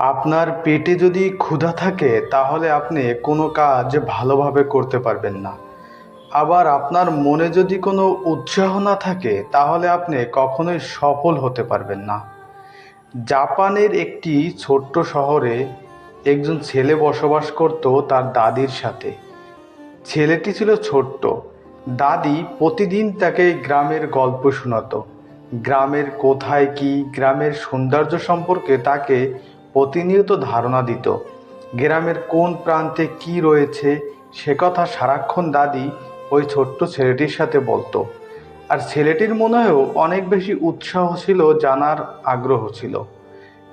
আপনার পেটে যদি ক্ষুধা থাকে, তাহলে আপনি কোনো কাজ ভালোভাবে করতে পারবেন না। আবার আপনার মনে যদি কোনো উৎসাহ না থাকে, তাহলে আপনি কখনোই সফল হতে পারবেন না। জাপানের একটি ছোট্ট শহরে একজন ছেলে বসবাস করত তার দাদির সাথে। ছেলেটি ছিল ছোট্ট। দাদি প্রতিদিন তাকে গ্রামের গল্প শোনাতো। গ্রামের কোথায় কি, গ্রামের সৌন্দর্য সম্পর্কে তাকে প্রতিনিয়ত ধারণা দিত, গ্রামের কোন প্রান্তে কি রয়েছে, সে কথা সারাক্ষণ দাদি ওই ছোট্ট ছেলেটির সাথে বলতো। আর ছেলেটির মনেও অনেক বেশি উৎসাহ ছিল, জানার আগ্রহ ছিল।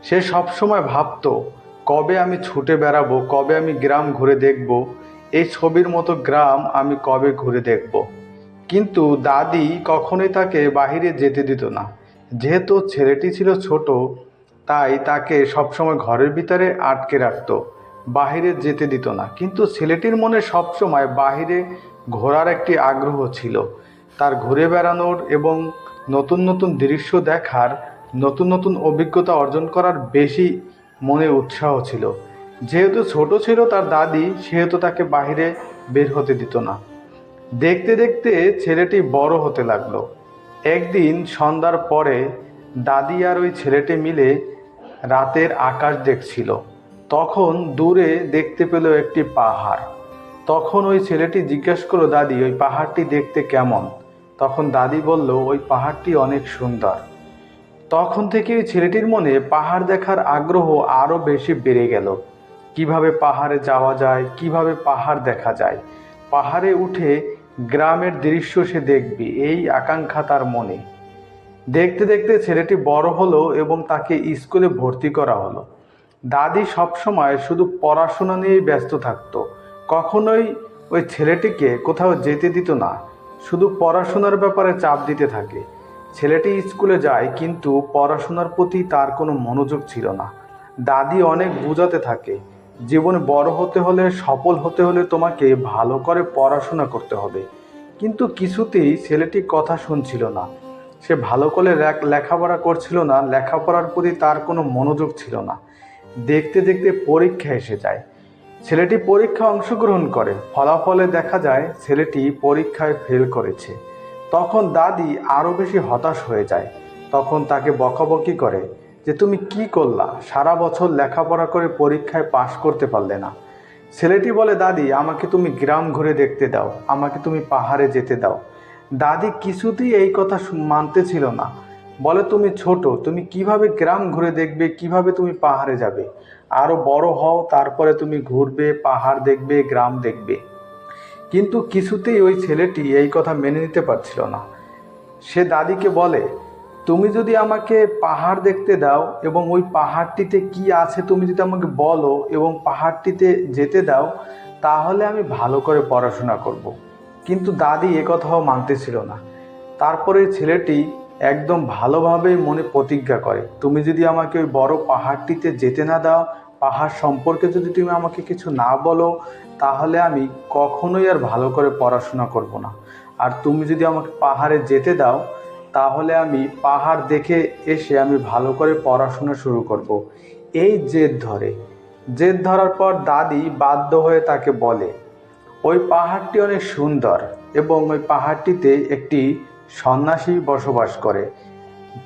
সে সবসময় ভাবতো, কবে আমি ছুটে বেড়াবো, কবে আমি গ্রাম ঘুরে দেখব, এই ছবির মতো গ্রাম আমি কবে ঘুরে দেখব? কিন্তু দাদি কখনোই তাকে বাইরে যেতে দিত না। যেহেতু ছেলেটি ছিল ছোট তাই তাকে সবসময় ঘরের ভিতরে আটকে রাখত, বাহিরে যেতে দিত না। কিন্তু ছেলেটির মনে সবসময় বাহিরে ঘোরার একটি আগ্রহ ছিল। তার ঘুরে বেড়ানোর এবং নতুন নতুন দৃশ্য দেখার, নতুন নতুন অভিজ্ঞতা অর্জন করার বেশি মনে উৎসাহ ছিল। যেহেতু ছোট ছিল তার দাদি, সেহেতু তাকে বাইরে বের হতে দিত না। দেখতে দেখতে ছেলেটি বড় হতে লাগল। একদিন সন্ধ্যার পরে দাদি আর ওই ছেলেটি মিলে রাতের আকাশ দেখছিল। তখন দূরে দেখতে পেল একটি পাহাড়। তখন ওই ছেলেটি জিজ্ঞেস করল, দাদি, ওই পাহাড়টি দেখতে কেমন? তখন দাদি বলল, ওই পাহাড়টি অনেক সুন্দর। তখন থেকে ওই ছেলেটির মনে পাহাড় দেখার আগ্রহ আরও বেশি বেড়ে গেল। কীভাবে পাহাড়ে যাওয়া যায়, কীভাবে পাহাড় দেখা যায়, পাহাড়ে উঠে গ্রামের দৃশ্য সে দেখবে, এই আকাঙ্ক্ষা তার মনে। দেখতে দেখতে ছেলেটি বড় হলো এবং তাকে স্কুলে ভর্তি করা হলো। দাদি সবসময় শুধু পড়াশোনা নিয়েই ব্যস্ত থাকতো। কখনোই ওই ছেলেটিকে কোথাও যেতে দিত না, শুধু পড়াশোনার ব্যাপারে চাপ দিতে থাকে। ছেলেটি স্কুলে যায় কিন্তু পড়াশোনার প্রতি তার কোনো মনোযোগ ছিল না। দাদি অনেক বোঝাতে থাকে, জীবনে বড় হতে হলে, সফল হতে হলে তোমাকে ভালো করে পড়াশোনা করতে হবে। কিন্তু কিছুতেই ছেলেটি কথা শুনছিল না। সে ভালো করে লেখাপড়া করছিল না, লেখাপড়ার প্রতি তার কোনো মনোযোগ ছিল না। দেখতে দেখতে পরীক্ষা এসে যায়। ছেলেটি পরীক্ষা অংশগ্রহণ করে। ফলাফলে দেখা যায়, ছেলেটি পরীক্ষায় ফেল করেছে। তখন দাদি আরও বেশি হতাশ হয়ে যায়। তখন তাকে বকাবকি করে যে, তুমি কি করলা? সারা বছর লেখাপড়া করে পরীক্ষায় পাশ করতে পারলে না। ছেলেটি বলে, দাদি, আমাকে তুমি গ্রাম ঘুরে দেখতে দাও। আমাকে তুমি পাহাড়ে যেতে দাও। দাদি কিছুতেই এই কথা মানতে ছিল না। বলে, তুমি ছোট, তুমি কীভাবে গ্রাম ঘুরে দেখবে, কীভাবে তুমি পাহাড়ে যাবে? আরও বড় হও, তারপরে তুমি ঘুরবে, পাহাড় দেখবে, গ্রাম দেখবে। কিন্তু কিছুতেই ওই ছেলেটি এই কথা মেনে নিতে পারছিল না। সে দাদিকে বলে, তুমি যদি আমাকে পাহাড় দেখতে দাও এবং ওই পাহাড়টিতে কি আছে তুমি যদি আমাকে বলো এবং পাহাড়টিতে যেতে দাও, তাহলে আমি ভালো করে পড়াশোনা করব। কিন্তু দাদি এ কথাও মানতেছিল না। তারপরে ছেলেটি একদম ভালোভাবেই মনে প্রতিজ্ঞা করে, তুমি যদি আমাকে ওই বড় পাহাড়টিতে যেতে না দাও, পাহাড় সম্পর্কে যদি তুমি আমাকে কিছু না বলো, তাহলে আমি কখনোই আর ভালো করে পড়াশোনা করব না। আর তুমি যদি আমাকে পাহাড়ে যেতে দাও, তাহলে আমি পাহাড় দেখে এসে আমি ভালো করে পড়াশোনা শুরু করব। এই জেদ ধরে। জেদ ধরার পর দাদি বাধ্য হয়ে তাকে বলে ওই পাহাড়টি অনেক সুন্দর এবং ওই পাহাড়টিতে একটি সন্ন্যাসী বসবাস করে।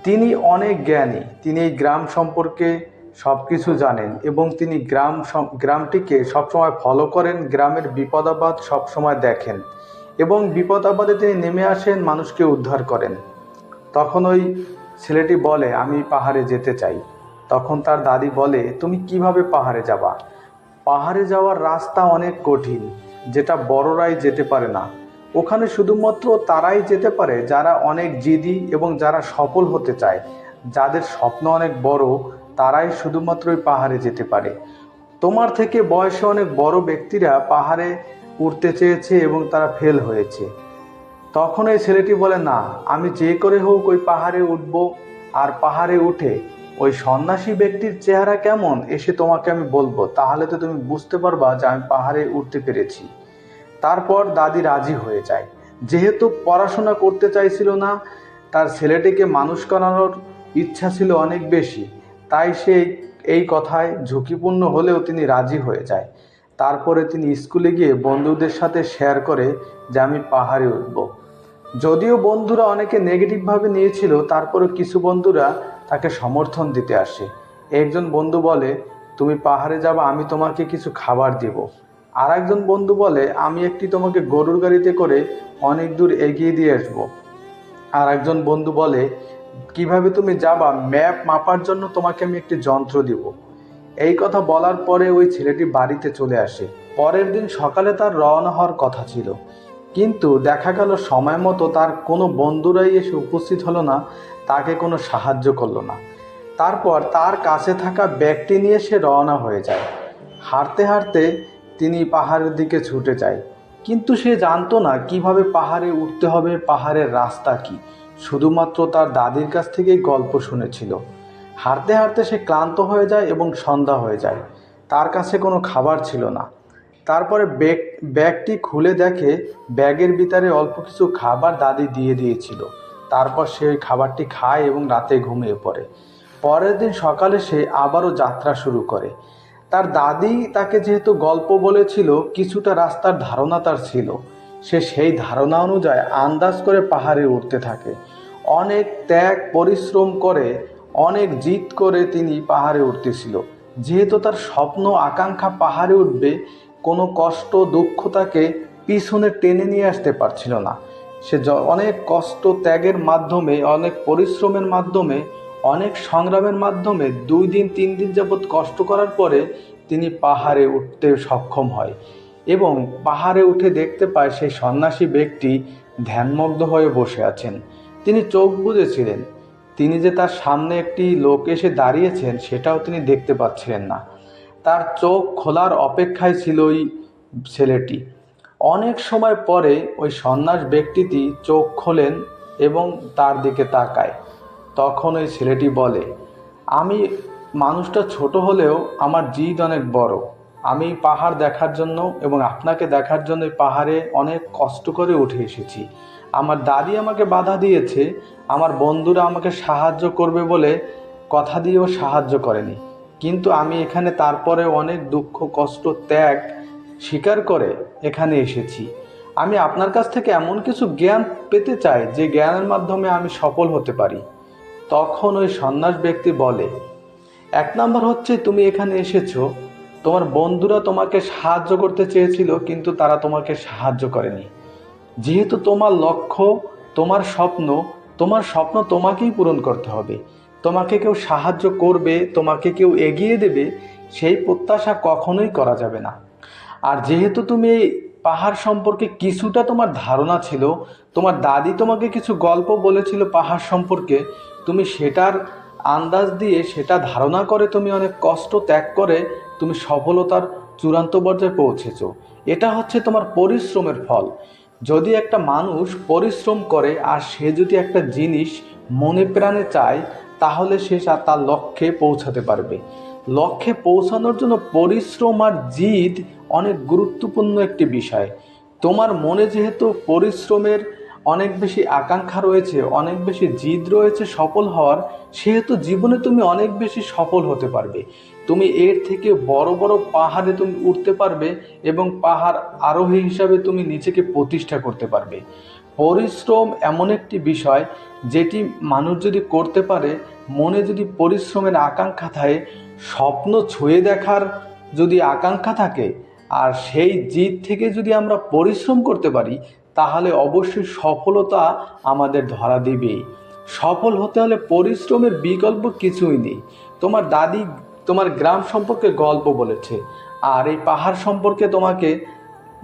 তিনি অনেক জ্ঞানী, তিনি এই গ্রাম সম্পর্কে সব কিছু জানেন এবং তিনি গ্রাম গ্রামটিকে সবসময় ফলো করেন, গ্রামের বিপদ আপদ সবসময় দেখেন এবং বিপদ আপদে তিনি নেমে আসেন, মানুষকে উদ্ধার করেন। তখন ওই ছেলেটি বলে, আমি পাহাড়ে যেতে চাই। তখন তার দাদি বলে, তুমি কীভাবে পাহাড়ে যাবা? পাহাড়ে যাওয়ার রাস্তা অনেক কঠিন। যেটা বড়রাই যেতে পারে না। ওখানে শুধুমাত্র তারাই যেতে পারে যারা অনেক জিদি এবং যারা সফল হতে চায়। যাদের স্বপ্ন অনেক বড়, তারাই শুধুমাত্র ওই পাহাড়ে যেতে পারে। তোমার থেকে বয়সে অনেক বড় ব্যক্তিরা পাহাড়ে উঠতে চেয়েছে এবং তারা ফেল হয়েছে। তখন এই ছেলেটি বলে, না, আমি যে করে হোক ওই পাহাড়ে উঠব আর পাহাড়ে উঠে ওই সন্ন্যাসী ব্যক্তির চেহারা কেমন এসে তোমাকে আমি বলব, তাহলে তো তুমি বুঝতে পারবা যে আমি পাহাড়ে উঠতে পেরেছি। তারপর দাদি রাজি হয়ে যায়। যেহেতু পড়াশোনা করতে চাইছিল না, তার ছেলেটিকে মানুষ করানোর ইচ্ছা ছিল অনেক বেশি, তাই সে এই কথায় ঝুঁকিপূর্ণ হলেও তিনি রাজি হয়ে যায়। তারপরে তিনি স্কুলে গিয়ে বন্ধুদের সাথে শেয়ার করে যে আমি পাহাড়ে উঠব। যদিও বন্ধুরা অনেকে নেগেটিভভাবে নিয়েছিল তারপরে কিছু বন্ধুরা তাকে সমর্থন দিতে আসে। একজন বন্ধু বলে, তুমি পাহাড়ে যাবা, আমি তোমাকে কিছু খাবার দিব। আর একজন বন্ধু বলে, আমি একটি তোমাকে গরুর গাড়িতে করে অনেক দূর এগিয়ে দিয়ে আসব। আর একজন বন্ধু বলে, কীভাবে তুমি যাবা? ম্যাপ মাপার জন্য তোমাকে আমি একটি যন্ত্র দিব। এই কথা বলার পরে ওই ছেলেটি বাড়িতে চলে আসে। পরের দিন সকালে তার রওনা হওয়ার কথা ছিল। কিন্তু দেখা গেল সময় মতো তার কোনো বন্ধুরাই এসে উপস্থিত হলো না, তাকে কোনো সাহায্য করল না। তারপর তার কাছে থাকা ব্যাগটি নিয়ে সে রওনা হয়ে যায়। হাঁটতে হাঁটতে তিনি পাহাড়ের দিকে ছুটে যায়। কিন্তু সে জানতো না কীভাবে পাহাড়ে উঠতে হবে, পাহাড়ের রাস্তা কি। শুধুমাত্র তার দাদির কাছ থেকেই গল্প শুনেছিল। হাঁটতে হাঁটতে সে ক্লান্ত হয়ে যায় এবং সন্ধ্যা হয়ে যায়। তার কাছে কোনো খাবার ছিল না। তারপরে ব্যাগ ব্যাগটি খুলে দেখে ব্যাগের ভিতরে অল্প কিছু খাবার দাদি দিয়ে দিয়েছিল। তারপর সে ওই খাবারটি খায় এবং রাতে ঘুমিয়ে পড়ে। পরের দিন সকালে সে আবারও যাত্রা শুরু করে। তার দাদি তাকে যেহেতু গল্প বলেছিল, কিছুটা রাস্তার ধারণা তার ছিল। সে সেই ধারণা অনুযায়ী আন্দাজ করে পাহাড়ে উঠতে থাকে। অনেক ত্যাগ, পরিশ্রম করে, অনেক জিত করে তিনি পাহাড়ে উঠতেছিল। যেহেতু তার স্বপ্ন, আকাঙ্ক্ষা পাহাড়ে উঠবে কোনো কষ্ট, দুঃখ তাকে পিছনে টেনে নিয়ে আসতে পারছিল না। সে অনেক কষ্ট ত্যাগের মাধ্যমে, অনেক পরিশ্রমের মাধ্যমে, অনেক সংগ্রামের মাধ্যমে দুই দিন, তিন দিন যাবৎ কষ্ট করার পরে তিনি পাহাড়ে উঠতে সক্ষম হয় এবং পাহাড়ে উঠে দেখতে পায় সেই সন্ন্যাসী ব্যক্তি ধ্যানমগ্ধ হয়ে বসে আছেন। তিনি চোখ বুজেছিলেন। তিনি যে তার সামনে একটি লোক এসে দাঁড়িয়েছেন, সেটাও তিনি দেখতে পাচ্ছিলেন না। তার চোখ খোলার অপেক্ষায় ছিল ওই ছেলেটি। অনেক সময় পরে ওই সন্ন্যাস ব্যক্তিটি চোখ খোলেন এবং তার দিকে তাকায়। তখন ওই ছেলেটি বলে, আমি মানুষটা ছোট হলেও আমার জিদ অনেক বড়। আমি পাহাড় দেখার জন্য এবং আপনাকে দেখার জন্য পাহাড়ে অনেক কষ্ট করে উঠে এসেছি। আমার দাদি আমাকে বাধা দিয়েছে। আমার বন্ধুরা আমাকে সাহায্য করবে বলে কথা দিয়েও সাহায্য করেনি। কিন্তু আমি এখানে তারপরে অনেক দুঃখ, কষ্ট, ত্যাগ স্বীকার করে এখানে এসেছি। আমি আপনার কাছ থেকে এমন কিছু জ্ঞান পেতে চাই যে জ্ঞানের মাধ্যমে আমি সফল হতে পারি। তখন ওই সন্ন্যাস ব্যক্তি বলে, এক নম্বর হচ্ছে তুমি এখানে এসেছ। তোমার বন্ধুরা তোমাকে সাহায্য করতে চেয়েছিল, কিন্তু তারা তোমাকে সাহায্য করেনি। যেহেতু তোমার লক্ষ্য, তোমার স্বপ্ন তোমার স্বপ্ন তোমাকেই পূরণ করতে হবে। তোমাকে কেউ সাহায্য করবে, তোমাকে কেউ এগিয়ে দেবে, সেই প্রত্যাশা কখনোই করা যাবে না। আর যেহেতু তুমি এই পাহাড় সম্পর্কে কিছুটা তোমার ধারণা ছিল, তোমার দাদি তোমাকে কিছু গল্প বলেছিল পাহাড় সম্পর্কে, তুমি সেটার আন্দাজ দিয়ে সেটা ধারণা করে তুমি অনেক কষ্ট ত্যাগ করে তুমি সফলতার চূড়ান্ত পর্যায়ে পৌঁছেছো। এটা হচ্ছে তোমার পরিশ্রমের ফল। যদি একটা মানুষ পরিশ্রম করে আর সে যদি একটা জিনিস মনে প্রাণে চায় তাহলে সে তার লক্ষ্যে পৌঁছাতে পারবে। লক্ষ্যে পৌঁছানোর জন্য পরিশ্রম আর জিদ অনেক গুরুত্বপূর্ণ একটি বিষয়। তোমার মনে যেহেতু পরিশ্রমের অনেক বেশি আকাঙ্ক্ষা রয়েছে, অনেক বেশি জিদ রয়েছে, সফল হওয়ার, সেহেতু জীবনে তুমি অনেক বেশি সফল হতে পারবে। তুমি এর থেকে বড় বড় পাহাড়ে তুমি উঠতে পারবে এবং পাহাড় আরোহী হিসাবে তুমি নিজেকে প্রতিষ্ঠা করতে পারবে। পরিশ্রম এমন একটি বিষয় যেটি মানুষ যদি করতে পারে, মনে যদি পরিশ্রমের আকাঙ্ক্ষা থাকে, স্বপ্ন ছুঁয়ে দেখার যদি আকাঙ্ক্ষা থাকে, আর সেই জিদ থেকে যদি আমরা পরিশ্রম করতে পারি, তাহলে অবশ্যই সফলতা আমাদের ধরা দিবেই। সফল হতে হলে পরিশ্রমের বিকল্প কিছুই নেই। তোমার দাদি তোমার গ্রাম সম্পর্কে গল্প বলেছে, আর এই পাহাড় সম্পর্কে তোমাকে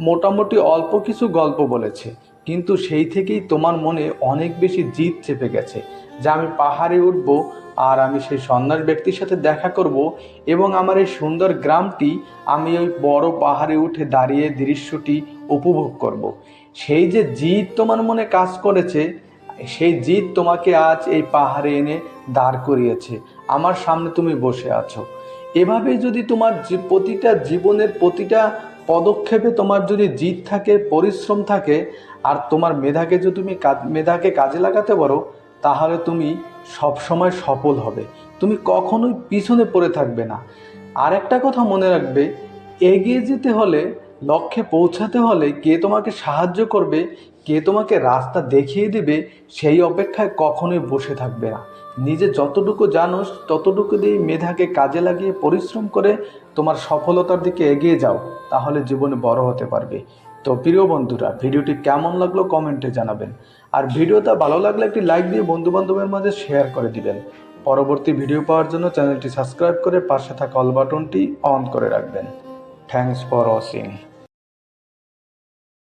মোটামুটি অল্প কিছু গল্প বলেছে। কিন্তু সেই থেকেই তোমার মনে অনেক বেশি জিদ চেপে গেছে যে আমি পাহাড়ে উঠব আর আমি সেই সন্ন্যাস ব্যক্তির সাথে দেখা করব এবং আমার এই সুন্দর গ্রামটি আমি ওই বড় পাহাড়ে উঠে দাঁড়িয়ে দৃশ্যটি উপভোগ করব। সেই যে জিদ তোমার মনে কাজ করেছে, সেই জিদ তোমাকে আজ এই পাহাড়ে এনে দাঁড় করিয়েছে আমার সামনে তুমি বসে আছো এভাবে যদি তোমার প্রতিটা জীবনের প্রতিটা পদক্ষেপে তোমার যদি জিদ থাকে, পরিশ্রম থাকে, আর তোমার মেধাকে যদি তুমি মেধাকে কাজে লাগাতে পারো, তাহলে তুমি সবসময় সফল হবে। তুমি কখনোই পিছনে পড়ে থাকবে না। আর একটা কথা মনে রাখবে, এগিয়ে যেতে হলে, লক্ষ্যে পৌঁছাতে হলে কে তোমাকে সাহায্য করবে, কে তোমাকে রাস্তা দেখিয়ে দেবে, সেই অপেক্ষায় কখনোই বসে থাকবে না। নিজে যতটুকু জানোস, ততটুকু দিয়ে মেধাকে কাজে লাগিয়ে, পরিশ্রম করে তোমার সফলতার দিকে এগিয়ে যাও, তাহলে জীবনে বড় হতে পারবে। তো প্রিয় বন্ধুরা, ভিডিওটি কেমন লাগল কমেন্টে জানাবেন। আর ভিডিওটা ভালো লাগলে একটি লাইক দিয়ে বন্ধু বান্ধবের মাঝে শেয়ার করে দিবেন। পরবর্তী ভিডিও পাওয়ার জন্য চ্যানেলটি সাবস্ক্রাইব করে পাশে থাকা অল বাটনটি অন করে রাখবেন। Thanks for watching.